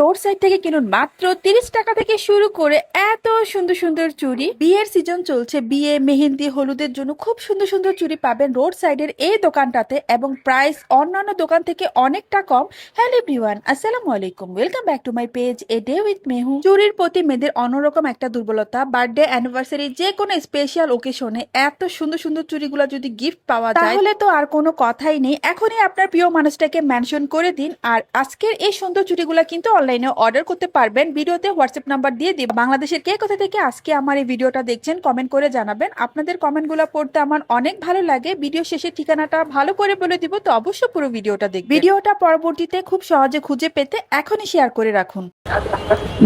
Road side থেকে কিনুন মাত্র তিরিশ টাকা থেকে শুরু করে এত সুন্দর সুন্দর চুড়ি। বিয়ের সিজন চলছে, বিয়ে, মেহেন্দি, হলুদের জন্য খুব সুন্দর সুন্দর চুড়ি পাবেন রোড সাইডের এই দোকানটাতে এবং প্রাইস অন্যান্য দোকান থেকে অনেকটা কম। হ্যালো এভরিওয়ান আসসালামু আলাইকুম। Welcome back to my page a day with Mehu চুরির প্রতি মেয়েদের অন্যরকম একটা দুর্বলতা বার্থডে অ্যানিভার্সারি যে কোনো স্পেশাল ওকেশনে এত সুন্দর সুন্দর চুড়িগুলো যদি গিফট পাওয়া যায়, তাহলে তো আর কোনো কথাই নেই। এখনই আপনার প্রিয় মানুষটাকে মেনশন করে দিন। আর আজকের এই সুন্দর চুড়িগুলো কিন্তু অনলাইনে অর্ডার করতে পারবেন। ভিডিওতে হোয়াটসঅ্যাপ নাম্বার দিয়ে দিব। বাংলাদেশের কে কোথা থেকে আজকে আমার এই ভিডিওটা দেখছেন কমেন্ট করে জানাবেন। আপনাদের কমেন্টগুলো পড়তে আমার অনেক ভালো লাগে। ভিডিও শেষে ঠিকানাটা ভালো করে বলে দিব তো অবশ্যই পুরো ভিডিওটা দেখবেন। ভিডিওটা পরবর্তীতে খুব সহজে খুঁজে পেতে এখনই শেয়ার করে রাখুন।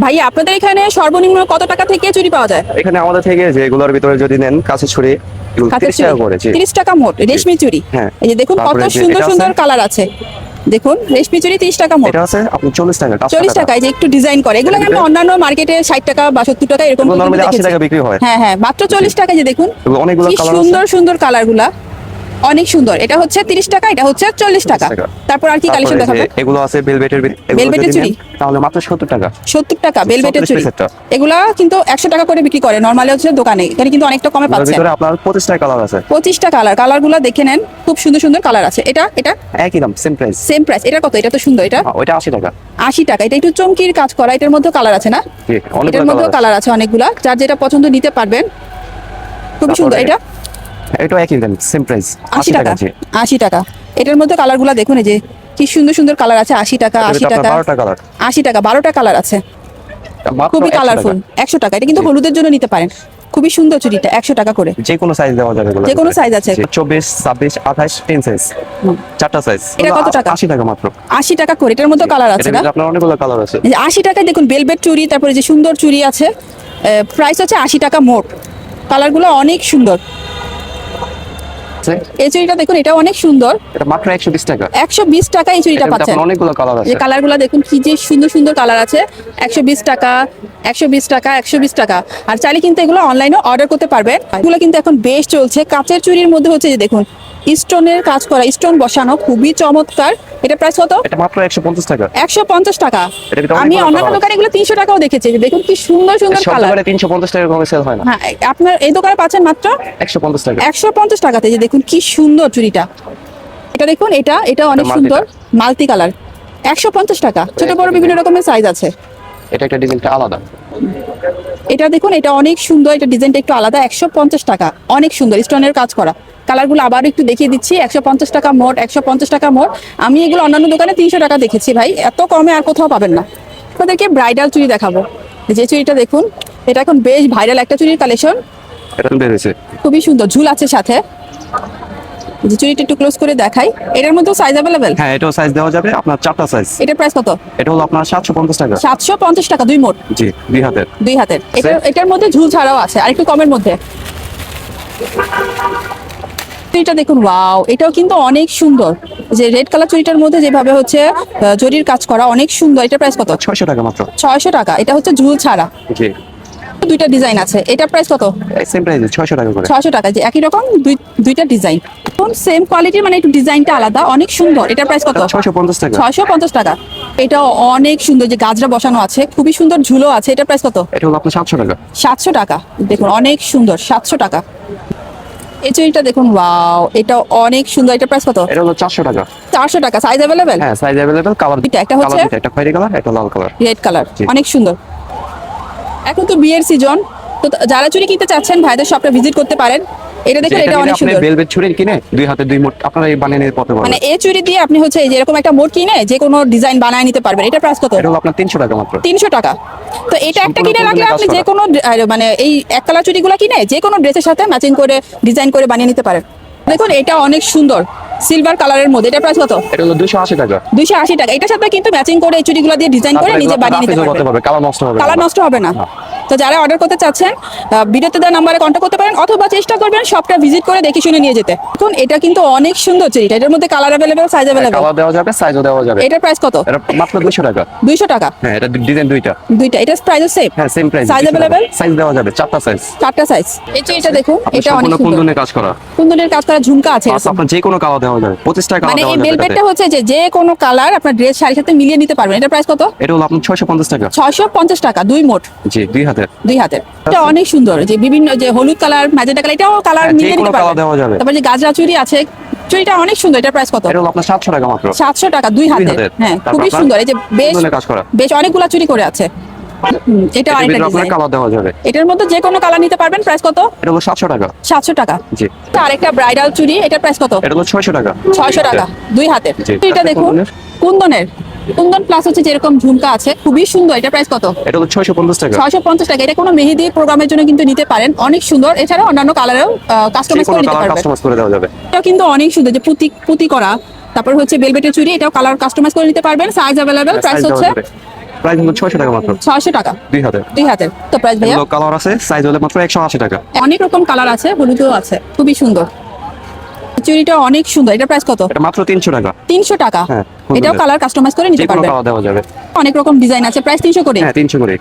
ভাই আপনাদের এখানে সর্বনিম্ন কত টাকা থেকে চুরি পাওয়া যায়? এখানে আমাদের থেকে যে এগুলোর ভিতরে যদি নেন কাছে ছুরি এগুলো কাঁচের 30 টাকা করে জি। তিরিশ টাকা মোট রেশমি চুরি। হ্যাঁ। এই যে দেখুন কত সুন্দর সুন্দর কালার আছে। দেখুন রেশমি চুরি তিরিশ টাকা মোট। এটা আছে? আপনি চল্লিশ টাকা চল্লিশ টাকায় যে একটু ডিজাইন করে এগুলো কিন্তু অন্যান্য মার্কেটে ষাট টাকা বা সত্তর টাকা এরকম। টাকা বিক্রি হয়। হ্যাঁ হ্যাঁ মাত্র চল্লিশ টাকা যে দেখুন অনেকগুলো সুন্দর সুন্দর কালারগুলা অনেক সুন্দর। এটা হচ্ছে তিরিশ টাকা এটা হচ্ছে চল্লিশ টাকা। টাকা। তারপর আর কি কালেকশন দেখাবো? এগুলো আছে Velvet এর চুড়ি? তাহলে মাত্র সত্তর টাকা। সত্তর টাকা বেলভেটের 40 চুরি এগুলা কিন্তু একশো টাকা করে বিক্রি করে নর্মালি হচ্ছে দোকানে। এখানে কিন্তু অনেকটা কমে পাচ্ছে। ভিতরে আপনার পঁচিশটা কালার আছে। পঁচিশটা কালার কালারগুলা দেখে নেন খুব সুন্দর সুন্দর কালার আছে। এটা এটা? একই দাম সেম প্রাইস সেম প্রাইস এটা কত? এটা তো সুন্দর এটা? ওইটা আশি টাকা। আশি টাকা। এটা একটু চমকির কাজ করা এটার মধ্যে কালার আছে না? এটার কালার কালার আছে। অনেকগুলা। যার যেটা পছন্দ নিতে পারবেন। খুবই সুন্দর এটা? এটাও একই দাম সেম প্রাইস আশি টাকা জি আশি টাকা। এটার মধ্যে কালারগুলা দেখুন এই যে কি সুন্দর সুন্দর কালার আছে আশি টাকা এটার আশি ভিতরে টাকা আপনার বারোটা কালার আশি টাকা বারোটা কালার আছে। খুবই কালারফুল একশো টাকা এটা কিন্তু হলুদের জন্য নিতে পারেন। খুবই সুন্দর চুড়িটা একশো টাকা করে। যে কোনো সাইজ দেওয়া যাবে যে কোনো size আছে। জি, চব্বিশ ছাব্বিশ আঠাশ তিন সাইজ হুম। চারটা সাইজ এটা কত টাকা? আশি টাকা মাত্র। আশি টাকা করে এটার মধ্যে কালার আছে না? আপনার অনেকগুলো কালার আছে। এই যে আশি টাকায় দেখুন বেলভেট চুড়ি তারপরে যে সুন্দর চুড়ি আছে প্রাইস হচ্ছে আশি টাকা মোট। কালারগুলো অনেক সুন্দর। আছে। এই চুড়িটা দেখুন এটা অনেক সুন্দর। এটা মাত্র একশো বিশ টাকা। একশো বিশ টাকা এই চুড়িটা পাচ্ছেন। অনেকগুলো কালার আছে। কালারগুলো দেখুন কি যে সুন্দর সুন্দর কালার আছে। একশো বিশ টাকা একশো বিশ টাকা একশো বিশ টাকা। আর চাইলে কিন্তু এগুলো অনলাইনে অর্ডার করতে পারবেন। এগুলো কিন্তু এখন বেশ চলছে। কাঁচের চুড়ির মধ্যে হচ্ছে যে দেখুন স্টোনের কাজ করা স্টোন বসানো খুবই চমৎকার। এটা প্রাইস কত? এটা মাত্র একশো পঞ্চাশ টাকা। একশো পঞ্চাশ টাকা। আমি অন্যান্য দোকানে এগুলো তিনশো টাকাও দেখেছি। দেখুন কি সুন্দর সুন্দর সব কালার দোকানে তিনশো পঞ্চাশ টাকা করে সেল হয় না। হ্যাঁ আপনার এই দোকানে পাচ্ছেন মাত্র একশো পঞ্চাশ টাকা। একশো পঞ্চাশ টাকাতে যে দেখুন কি সুন্দর চুড়িটা। এটা দেখুন এটা এটা অনেক সুন্দর মাল্টি কালার একশো পঞ্চাশ টাকা। ছোট বড় বিভিন্ন রকমের সাইজ আছে। এটা একটা ডিজাইনটা আলাদা। এটা দেখুন এটা অনেক সুন্দর এটা ডিজাইনটা একটু আলাদা একশো পঞ্চাশ টাকা। অনেক সুন্দর স্টোনের কাজ করা। কালারগুলো আবার একটু দেখিয়ে দিচ্ছি একশো পঞ্চাশ টাকা মোট একশো পঞ্চাশ টাকা মোট। আমি এগুলো অন্যান্য দোকানে তিনশো টাকা দেখেছি ভাই এত কমে আর কোথাও পাবেন না। আপনাদেরকে ব্রাইডাল চুড়ি দেখাবো। যে চুড়িটা দেখুন এটা এখন বেশ ভাইরাল একটা চুড়ির কালেকশন খুবই সুন্দর ঝুল আছে সাথে। যে চুড়িটা একটু ক্লোজ করে দেখাই এটার মধ্যেও সাইজ অ্যাভেলেবেল হ্যাঁ এটাও সাইজ দেওয়া যাবে। আপনার চারটা সাইজ এটার প্রাইস কত? এটা হলো আপনার সাতশো পঞ্চাশ টাকা। সাতশো পঞ্চাশ টাকা দুই মোট? জি দুই হাতের। দুই হাতের। এটা এটার মধ্যে ঝুল ছাড়াও আছে আর একটু কমের মধ্যে। চুড়িটা দেখুন ওয়াও এটাও কিন্তু অনেক সুন্দর। যে রেড কালার চুরিটার মধ্যে যেভাবে হচ্ছে জরির কাজ করা অনেক সুন্দর। এটা প্রাইস কত? ছয়শো টাকা মাত্র। ছয়শো টাকা এটা হচ্ছে ঝুল ছাড়া। জি। দুইটা ডিজাইন আছে। এটা প্রাইস কত? সেম প্রাইসে ছয়শো টাকা করে। ছয়শো টাকা যে একই রকম দুই দুইটা ডিজাইন কোন সেম কোয়ালিটির মানে একটু ডিজাইনটা আলাদা অনেক সুন্দর। এটা প্রাইস কত? ছয়শো পঞ্চাশ টাকা। ছয়শো পঞ্চাশ টাকা। এটা অনেক সুন্দর যে গাজরা বসানো আছে খুবই সুন্দর ঝুলো আছে এটা প্রাইস কত? এটা হলো আপনার সাতশো টাকা। সাতশো টাকা। দেখুন অনেক সুন্দর সাতশো টাকা। এই চুড়িটা দেখুন ওয়াও এটা অনেক সুন্দর। এটা প্রাইস কত? এটা হলো চারশো টাকা। চারশো টাকা। সাইজ অ্যাভেলেবেল হ্যাঁ সাইজ অ্যাভেলেবেল কালার দুইটা, একটা হচ্ছে- একটা খয়েরি কালার একটা লাল কালার রেড কালার অনেক সুন্দর। এখন তো বিয়ের সিজন তো যারা চুড়ি কিনতে চাচ্ছেন ভাইদের শপটা ভিজিট করতে পারেন। এটা দেখুন এটা অনেক সুন্দর। বেলভেট ছুরি কিনে দুই হাতে দুই মোট আপনারা এই বানিয়ে নিতে পথে মানে এই চুড়ি দিয়ে আপনি হচ্ছে এই যে এরকম একটা মোট কিনে যে কোনো ডিজাইন বানায় নিতে পারবেন। এটা প্রাইস কত? এটা হলো আপনার তিনশো টাকা মাত্র। তিনশো টাকা। তো এটা একটা কিনে রাখলে আপনি যে কোনো মানে এই এক কালার চুড়িগুলো কিনে যে কোনো ড্রেসের সাথে ম্যাচিং করে ডিজাইন করে বানিয়ে নিতে পারেন। দেখুন এটা অনেক সুন্দর। সিলভার কালারের মধ্যে এটা প্রাইস কত? এটা হলো দুশো আশি টাকা। দুইশো আশি টাকা। এটার সাথে কিন্তু ম্যাচিং করে এই চুড়িগুলো দিয়ে ডিজাইন করে নিজে বানিয়ে নিতে পারবে। কালার নষ্ট হবে কালার নষ্ট হবে না। তো যারা অর্ডার করতে চাচ্ছেন ভিডিওতে দেওয়া নাম্বারে কন্ট্যাক্ট করতে পারেন অথবা চেষ্টা করবেন শপটা ভিজিট করে দেখে শুনে নিয়ে যেতে। এখন এটা কিন্তু অনেক সুন্দর চুরিটা এটার মধ্যে colour available size available colour দেওয়া যাবে সাইজও দেওয়া যাবে। এটার প্রাইস কত? এটা মাত্র দুশো টাকা। দুইশো টাকা। হ্যাঁ এটা ডিজাইন দুইটা। দুইটা। এটার প্রাইস সেম হ্যাঁ same price Size available? Size দেওয়া যাবে চারটা সাইজ চারটা সাইজ এই চুরিটা দেখুন এটা অনেক সুন্দর। কুন্দনে কাজ করা। কুন্দনের কাজ করা ঝুমকা আছে। আপনার যে কোনো কালার দেওয়া যাবে পঁচিশ টাকা মানে এই বেলভেটটা হচ্ছে যে যে কোনো কালার আপনার ড্রেস শাড়ির সাথে মিলিয়ে নিতে পারবেন। এটা প্রাইস কত? এটা হলো আপনার ছয়শো পঞ্চাশ টাকা। দুই মোট। জি দুই হাতের। দুই হাতের। এটা অনেক সুন্দর যে বিভিন্ন যে হলুদ কালার ম্যাজেন্টা কালার এটাও কালার হ্যাঁ, মিলিয়ে নিতে পারবেন। দেওয়া যাবে। তারপর যে গাজরা চুড়ি আছে চুড়িটা অনেক সুন্দর এটা প্রাইস কত? এটা হলো আপনার সাতশো টাকা মাত্র। টাকা দুই হাতের। হ্যাঁ খুবই সুন্দর এই যে বেশ বেশ অনেকগুলা চুরি করে আছে। এটা আরেকটা ডিজাইন কালার দেওয়া যাবে। এটার মধ্যে যে কোনো কালার নিতে পারবেন প্রাইস কত? এটা হলো সাতশো টাকা। সাতশো টাকা। জি। তো আরেকটা ব্রাইডাল চুড়ি এটার প্রাইস কত? এটা হলো ছয়শো টাকা। ছয়শো টাকা দুই হাতের। এটা দেখুন কুন্দনের? কুন্দন প্লাস হচ্ছে যেরকম ঝুমকা আছে খুবই সুন্দর। এটা প্রাইস কত? এটা হলো ছয়শো পঞ্চাশ টাকা। ছয়শো পঞ্চাশ টাকা। এটা কোনো মেহেদি প্রোগ্রামের জন্য কিন্তু নিতে পারেন। অনেক সুন্দর। এছাড়াও অন্যান্য কালারেও কাস্টমাইজ করে নিতে পারবেন। কাস্টমাইজ করে দেওয়া যাবে। এটাও কিন্তু অনেক সুন্দর। যে পুঁতি পুঁতি করা তারপর হচ্ছে বেলবেটের চুড়ি এটাও কালার কাস্টমাইজ করে নিতে পারবেন। সাইজ অ্যাভেলেবেল প্রাইস হচ্ছে প্রাইস হলো ছয়শো টাকা মাত্র। ছয়শো টাকা। দুই হাতের। দুই হাতের। তো প্রাইস ভাইয়া? কালার আছে সাইজ হলে মাত্র একশো আশি টাকা। অনেক রকম কালার আছে হলুদও আছে খুবই সুন্দর। চুরিটা অনেক সুন্দর এটা প্রাইস কত? এটা মাত্র তিনশো টাকা। তিনশো টাকা। হ্যাঁ, এটাও কালার কাস্টমাইজ করে নিতে পারবেন দেওয়া যাবে। অনেক রকম ডিজাইন আছে প্রাইস তিনশো করে। হ্যাঁ তিনশো করে।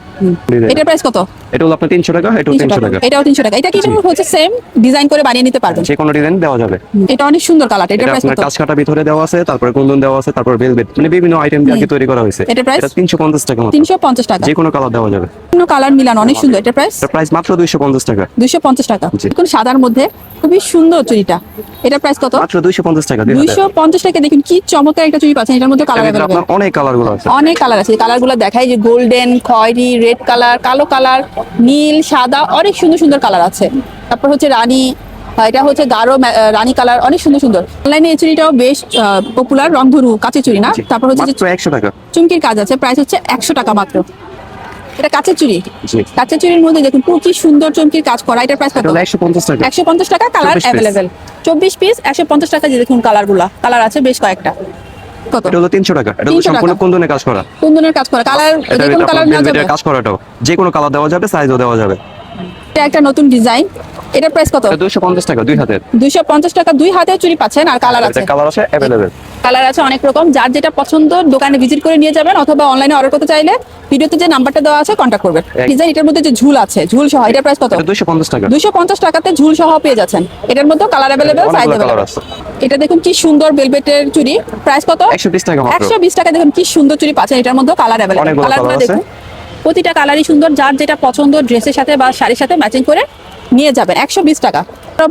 Design। এটার প্রাইস কত? এটা হলো আপনার তিনশো টাকা এটাও তিনশো তিনশো টাকা। টাকা। এটাও তিনশো টাকা। এটা কিন্তু হচ্ছে সেম ডিজাইন করে বানিয়ে নিতে পারবেন? যে কোনো ডিজাইন দেওয়া যাবে। এটা অনেক সুন্দর কালার এটা প্রাইস আপনার কত? কাজ কাটা ভিতরে দেওয়া আছে তারপরে কুন্দন দেওয়া আছে তারপরে ভেলভেট মানে বিভিন্ন আইটেম দিয়ে কি তৈরি করা হয়েছে। এটা? এটা তিনশো পঞ্চাশ টাকা মাত্র। তিনশো পঞ্চাশ টাকা। যে কোনো কালার দেওয়া যাবে। বিভিন্ন কালার মিলানো অনেক সুন্দর। এটা প্রাইস এটা প্রাইস মাত্র দুইশো পঞ্চাশ টাকা। দুইশো পঞ্চাশ টাকা। জি। দেখুন সাদার মধ্যে খুবই সুন্দর চুড়িটা। এটা প্রাইস কত? মাত্র দুইশো পঞ্চাশ টাকা দুই দুইশো পঞ্চাশ টাকা দেখুন কি চমৎকার একটা চুড়ি পাচ্ছেন। এটার মধ্যে কালার আপনার অনেক কালারগুলো আছে। অনেক কালার আছে। কালারগুলো দেখাই যে গোল্ডেন খয়েরি রেড কালার কালো কালার নীল সাদা অনেক সুন্দর সুন্দর কালার আছে। তারপর হচ্ছে রানী এটা হচ্ছে গাঢ় রানী কালার অনেক সুন্দর সুন্দর। অনলাইনে এই চুড়িটাও বেশ পপুলার রংধনু কাঁচের চুড়ি না? তারপর হচ্ছে একশো টাকা। চুমকির কাজ আছে প্রাইস হচ্ছে একশো টাকা মাত্র। এটা কাঁচের চুড়ি। কাঁচের চুড়ির মধ্যে দেখুন পুরো কি সুন্দর চুমকির কাজ করা। এটার প্রাইস কত? এটা হলো একশো পঞ্চাশ টাকা। একশো পঞ্চাশ টাকা কালার 24 অ্যাভেলেবেল চব্বিশ পিস একশো পঞ্চাশ টাকা যে দেখুন কালারগুলা। কালার আছে বেশ কয়েকটা। কত? এটা হলো তিনশো টাকা। এটা হলো 300 সম্পূর্ণ। কাজ করা। কুন্দনের কাজ করা। কালার যে কোনো কালার নেওয়া যাবে। কাজ করাটাও যে কোনো কালার দেওয়া যাবে সাইজও দেওয়া যাবে। এটা একটা নতুন ডিজাইন এটার প্রাইস কত? এটা দুইশো পঞ্চাশ টাকা দুই হাতের। দুইশো পঞ্চাশ টাকা দুই হাতে চুরি পাচ্ছেন আর কালার আছে। কালার আছে কালার আছে অনেক রকম। যার যেটা পছন্দ দোকানে ভিজিট করে নিয়ে যাবেন অথবা অনলাইনে অর্ডার করতে চাইলে ভিডিওতে যে নাম্বারটা দেওয়া আছে কন্ট্যাক্ট করবেন। ডিজাইন এটার মধ্যে যে ঝুল আছে ঝুল সহ এটার প্রাইস কত? এটা দুইশো পঞ্চাশ টাকা। দুইশো পঞ্চাশ টাকাতে ঝুল সহ পেয়ে যাচ্ছেন। এটার মধ্যে কালার অ্যাভেলেবেল সাইজ আছে। এটা দেখুন কি সুন্দর বেলভেটের চুড়ি। প্রাইস কত? একশো বিশ টাকা মাত্র। একশো বিশ টাকা দেখুন কি সুন্দর চুড়ি পাচ্ছেন। এটার মধ্যে কালার অ্যাভেলেবেল অনেকগুলো কালারগুলো দেখুন। প্রতিটা কালারই সুন্দর। যার যেটা পছন্দ ড্রেসের সাথে বা শাড়ির সাথে ম্যাচিং করে নিয়ে যাবেন একশো বিশ টাকা।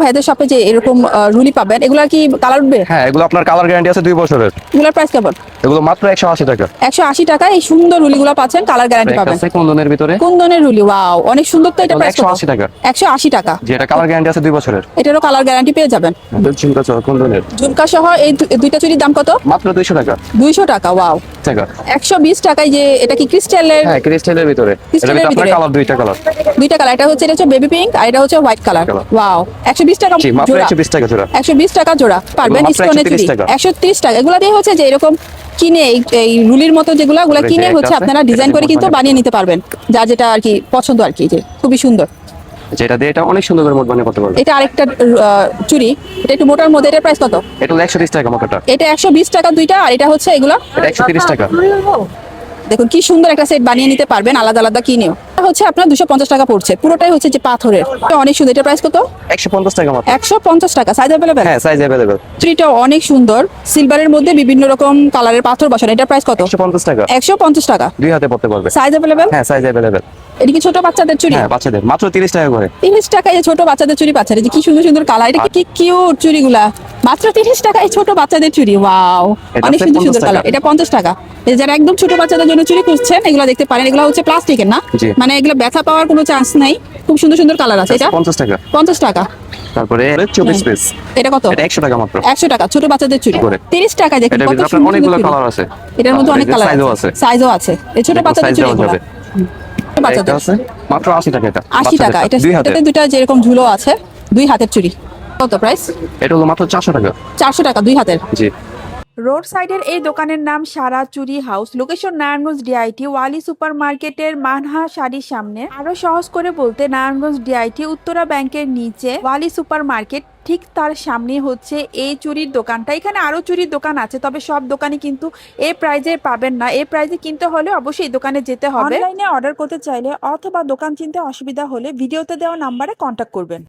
ভাইদের শপে যে এরকম রুলি পাবেন এগুলা কি কালার উঠবে? হ্যাঁ এগুলো আপনার কালার গ্যারান্টি আছে দুই বছরের। এগুলোর প্রাইস কেমন? এগুলো মাত্র একশো আশি টাকা। একশো আশি টাকা এই সুন্দর রুলিগুলো পাচ্ছেন কালার গ্যারান্টি পাবেন। কুন্দনের ভিতরে? কুন্দনের রুলি ওয়াও অনেক সুন্দর তো এটা প্রাইস 180 টাকা। একশো আশি টাকা। যেটা কালার গ্যারান্টি আছে দুই বছরের। এটারও কালার গ্যারান্টি পেয়ে যাবেন। ঝুমকা চল কুন্দনের। ঝুমকা সহ এই দুইটা চুরির দাম কত? মাত্র দুইশো টাকা। দুইশো টাকা ওয়াও টাকা। একশো বিশ টাকায় যে এটা কি ক্রিস্টালের হ্যাঁ ক্রিস্টালের ভিতরে। এটার ক্রিস্টালের ভিতরে? কালার দুইটা কালার দুইটা কালার এটা হচ্ছে এটা হচ্ছে বেবি পিঙ্ক আর এটা হচ্ছে হোয়াইট কালার ওয়াও একশো বিশ টাকা জোড়া। টাকা জোড়া। একশো বিশ টাকা জোড়া। পারবেন মাত্র স্টোনের 130 চুড়ি টাকা। এগুলা দিয়ে হচ্ছে যে এরকম কিনে এই- রুলির মতো যেগুলো ওগুলো কিনে হচ্ছে আপনারা ডিজাইন করে কিন্তু বানিয়ে নিতে পারবেন। যা যেটা আর কি পছন্দ আর কি যে খুবই সুন্দর। যেটা দিয়ে এটা অনেক সুন্দর করে মোট বানিয়ে করতে পারবে। এটা আরেকটা চুড়ি এটা একটু মোটার মধ্যে এটার প্রাইস কত? এটা হলো একশো তিরিশ টাকা মোটাটা এটা একশো বিশ টাকা দুইটা আর এটা হচ্ছে এগুলো। এটা একশো তিরিশ টাকা। দেখুন কি সুন্দর একটা সেট বানিয়ে নিতে পারবেন আলাদা আলাদা কিনেও হচ্ছে আপনার দুশো পঞ্চাশ টাকা পড়ছে পুরোটাই হচ্ছে যে পাথরের। অনেক সুন্দর এটা প্রাইস কত? একশো পঞ্চাশ টাকা একশো পঞ্চাশ টাকা সাইজ অ্যাভেলেবেল হ্যাঁ সাইজ অ্যাভেলেবেল ট্রিটা অনেক সুন্দর সিলভারের মধ্যে বিভিন্ন রকম কালারের পাথর বসানো এটা প্রাইস কত? একশো পঞ্চাশ টাকা। একশো পঞ্চাশ টাকা। দুই হাতে পড়তে পারবে। সাইজ অ্যাভেলেবেল হ্যাঁ সাইজ অ্যাভেলেবেল এটা কি ছোট বাচ্চাদের চুড়ি? হ্যাঁ বাচ্চাদের। মাত্র তিরিশ টাকা করে। তিরিশ টাকায় ছোট বাচ্চাদের চুড়ি পাচ্ছেন এই যে কি সুন্দর সুন্দর কালার? এটা কি কিউট চুড়িগুলা? মাত্র তিরিশ টাকায় ছোট বাচ্চাদের চুড়ি ওয়াও অনেক সুন্দর সুন্দর কালার। এটা পঞ্চাশ টাকা। এই যারা একদম ছোট বাচ্চাদের জন্য চুড়ি খুঁজছেন এগুলো দেখতে পারেন। এগুলো হচ্ছে প্লাস্টিকের না? মানে এগুলো ব্যথা পাওয়ার কোনো চান্স নাই। খুব সুন্দর সুন্দর কালার আছে এটা। পঞ্চাশ টাকা। পঞ্চাশ টাকা। তারপরে চব্বিশ হ্যাঁ। পিস এটা কত? এটা একশো টাকা মাত্র। একশো টাকা ছোট বাচ্চাদের চুড়ি। করে। তিরিশ টাকায় দেখুন কত সুন্দর অনেকগুলো কালার আছে। এটার মধ্যে অনেক কালার সাইজও আছে। সাইজও আছে। এই ছোট বাচ্চাদের চুড়ি বাচ্চাদের? মাত্র আশি টাকা এটা। আশি টাকা। এটা এটাতে দুটা যেরকম ঝুলো আছে দুই হাতের চুড়ি। কত প্রাইস এটা হলো মাত্র চারশো টাকা। চারশো টাকা দুই হাতের। জি। রোড সাইডের এই দোকানের নাম Sara Churi house location Narayanganj DIT Wali super মার্কেটের মানহা শাড়ির সামনে। আরও সহজ করে বলতে, নারায়ণগঞ্জ ডিআইটি উত্তরা ব্যাংকের নিচে ওয়ালি সুপার মার্কেট ঠিক তার সামনে হচ্ছে এই চুরির দোকানটা। এখানে আরও চুরির দোকান আছে, তবে সব দোকানে কিন্তু এই প্রাইজে পাবেন না। এই প্রাইজে কিনতে হলে অবশ্যই দোকানে যেতে হবে। অনলাইনে অর্ডার করতে চাইলে অথবা দোকান চিনতে অসুবিধা হলে ভিডিওতে দেওয়া নাম্বারে কন্ট্যাক্ট করবেন।